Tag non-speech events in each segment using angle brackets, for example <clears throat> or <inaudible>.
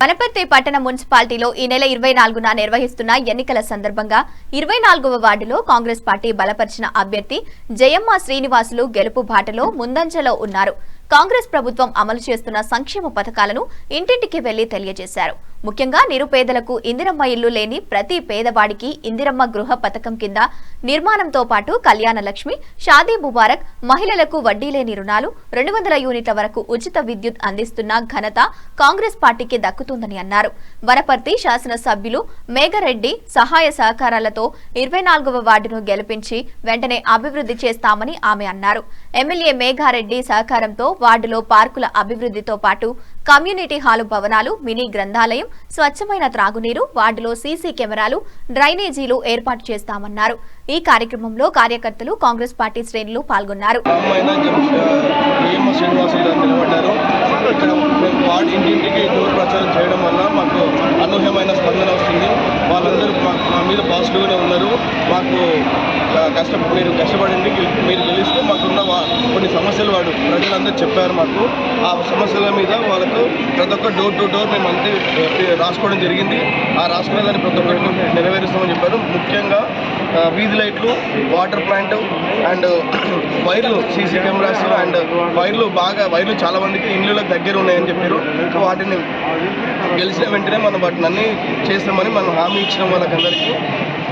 వనపర్తి పట్టణ మున్సిపాలిటీలో ఈ నెల ఇరవై నాలుగున నిర్వహిస్తున్న ఎన్నికల సందర్భంగా ఇరవై నాలుగవ వార్డులో కాంగ్రెస్ పార్టీ బలపరిచిన అభ్యర్థి జయమ్మ శ్రీనివాసులు గెలుపు బాటలో ముందంజలో ఉన్నారు. కాంగ్రెస్ ప్రభుత్వం అమలు చేస్తున్న సంక్షేమ పథకాలను ఇంటింటికి వెళ్ళి తెలియజేశారు. ముఖ్యంగా నిరుపేదలకు ఇందిరమ్మ ఇల్లు లేని ప్రతి పేదవాడికి ఇందిరమ్మ గృహ పథకం కింద నిర్మాణంతో పాటు కళ్యాణ లక్ష్మి షాదీ ముబారక్ మహిళలకు వడ్డీ లేని రుణాలు రెండు వందల యూనిట్ల వరకు ఉచిత విద్యుత్ అందిస్తున్న ఘనత కాంగ్రెస్ పార్టీకి దక్కుతుందని అన్నారు. వనపర్తి శాసనసభ్యులు మేఘరెడ్డి సహాయ సహకారాలతో ఇరవై నాలుగవ వార్డును గెలిపించి వెంటనే అభివృద్ధి చేస్తామని ఆమె అన్నారు. ఎమ్మెల్యే మేఘారెడ్డి సహకారంతో వార్డులో పార్కుల అభివృద్ధితో పాటు కమ్యూనిటీ హాలు భవనాలు మినీ గ్రంథాలయం స్వచ్ఛమైన త్రాగునీరు వార్డులో సీసీ కెమెరాలు డ్రైనేజీలు ఏర్పాటు చేస్తామన్నారు. ఈ కార్యక్రమంలో కార్యకర్తలు కాంగ్రెస్ పార్టీ శ్రేణులు పాల్గొన్నారు. మాకు మీరు కష్టపడింది మీరు గెలిస్తే చెప్పాడు. ప్రజలందరూ చెప్పారు మాకు. ఆ సమస్యల మీద వాళ్ళకు ప్రతి ఒక్క డోర్ టు డోర్ మేము అంతే రాసుకోవడం జరిగింది. ఆ రాసుకునే దాన్ని ప్రతి ఒక్కరికి నెరవేరుస్తామని చెప్పారు. ముఖ్యంగా వీధి లైట్లు వాటర్ ప్లాంట్ అండ్ <clears throat> వైర్లు సీసీ కెమెరాస్ అండ్ వైర్లు బాగా వైర్లు చాలా మందికి ఇళ్ళకి దగ్గర ఉన్నాయని చెప్పారు. వాటిని గెలిచిన వెంటనే మనం వాటిని అన్నీ చేస్తామని మనం హామీ ఇచ్చిన వాళ్ళకందరికీ.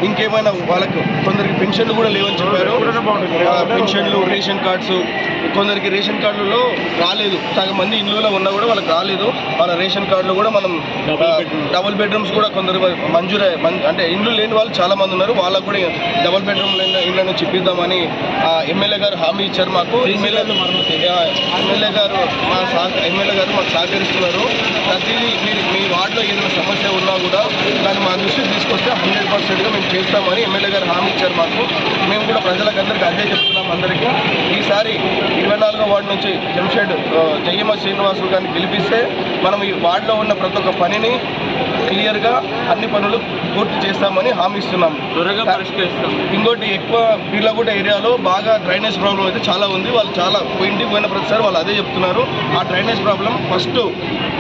ఇంకేమైనా వాళ్ళకు కొందరికి పెన్షన్లు కూడా లేవని చెప్పారు. పెన్షన్లు రేషన్ కార్డ్స్ కొందరికి రేషన్ కార్డులలో రాలేదు. సగం మంది ఇళ్ళలో ఉన్నా కూడా వాళ్ళకి రాలేదు. వాళ్ళ రేషన్ కార్డులు కూడా మనం డబుల్ బెడ్రూమ్స్ కూడా కొందరు మంజూరు మం- అంటే ఇండ్లు లేని వాళ్ళు చాలా మంది ఉన్నారు. వాళ్ళకు కూడా డబుల్ బెడ్రూమ్ ఇళ్ళను చెప్పిద్దామని ఎమ్మెల్యే గారు హామీ ఇచ్చారు మాకు. ఎమ్మెల్యే ఎమ్మెల్యే గారు మా సహ ఎమ్మెల్యే గారు మాకు సహకరిస్తున్నారు. ప్రతిదీ మీరు వార్డులో ఏదైనా సమస్య ఉన్నా కూడా దాన్ని మా దృష్టికి తీసుకొస్తే హండ్రెడ్ పర్సెంట్గా మేము చేస్తామని ఎమ్మెల్యే గారు హామీ ఇచ్చారు మాకు. మేము కూడా ప్రజలకు అందరికీ అదే చెప్తున్నాం అందరికీ. ఈసారి ఇరవై నాలుగో వార్డు నుంచి జంషెడ్ ఆ, జయ్యమ్మ శ్రీనివాసులు గారిని గెలిపిస్తే మనం ఈ వార్డులో ఉన్న ప్రతి ఒక్క పనిని క్లియర్గా అన్ని పనులు పూర్తి చేస్తామని హామీ ఇస్తున్నాం త్వరగా పరిష్కరిస్తాం ఇంకోటి ఎక్కువ వీళ్ళగుట ఏరియాలో బాగా డ్రైనేజ్ ప్రాబ్లం అయితే చాలా ఉంది. వాళ్ళు చాలా ఇంటికి పోయిన ప్రతిసారి వాళ్ళు అదే చెప్తున్నారు. ఆ డ్రైనేజ్ ప్రాబ్లం ఫస్ట్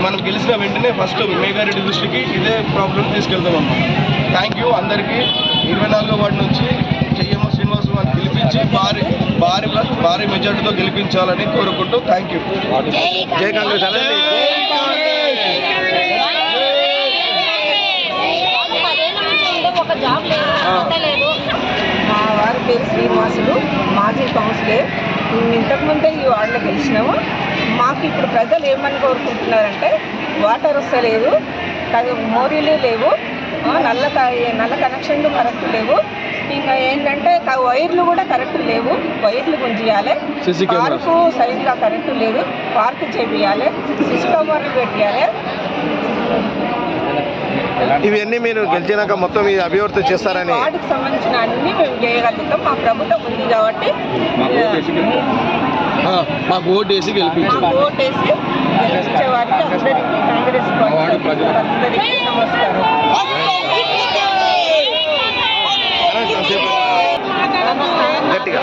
మనం గెలిచిన వెంటనే ఫస్ట్ మేఘారెడ్డి దృష్టికి ఇదే ప్రాబ్లం తీసుకెళ్తాం అన్నమాట థ్యాంక్ యూ అందరికీ. ఇరవై నాలుగో వార్డు నుంచి చెయ్యమ్మ శ్రీనివాస్ గారిని గెలిపించి భారీ భారీ భారీ మెజార్టీతో గెలిపించాలని కోరుకుంటూ థ్యాంక్ యూ జై కాంగ్రెస్. పేరు శ్రీనివాసులు మాజీ కౌన్సిలర్ ఇంతకుముందే ఈ వార్డులో గెలిచినాము. మాకు ఇప్పుడు ప్రజలు ఏమని కోరుకుంటున్నారంటే వాటర్ వస్తలేదు మోరీలు లేవు నల్ల నల్ల కనెక్షన్లు కరెక్ట్ లేవు. ఇంకా ఏంటంటే వైర్లు కూడా కరెక్ట్ లేవు. వైర్లు గుంజియాలి. పార్కు సరిగ్గా కరెక్ట్ లేదు. పార్కు చేపియాలి. సిసి కవర్లు పెట్టాలి ఇవన్నీ మీరు గెలిచినాక మొత్తం ఈ అభివృద్ధి చేస్తారని వార్డుకు సంబంధించిన అన్ని మేము చేయగలుగుతాం. మా ప్రభుత్వం ఉంది కాబట్టి మాకు ఓటు వేసి గెలిపించారు మాకు ఓటేసి గెలిపించే వారికి అందరికీ కాంగ్రెస్ పార్టీ అందరికీ నమస్కారం. గట్టిగా.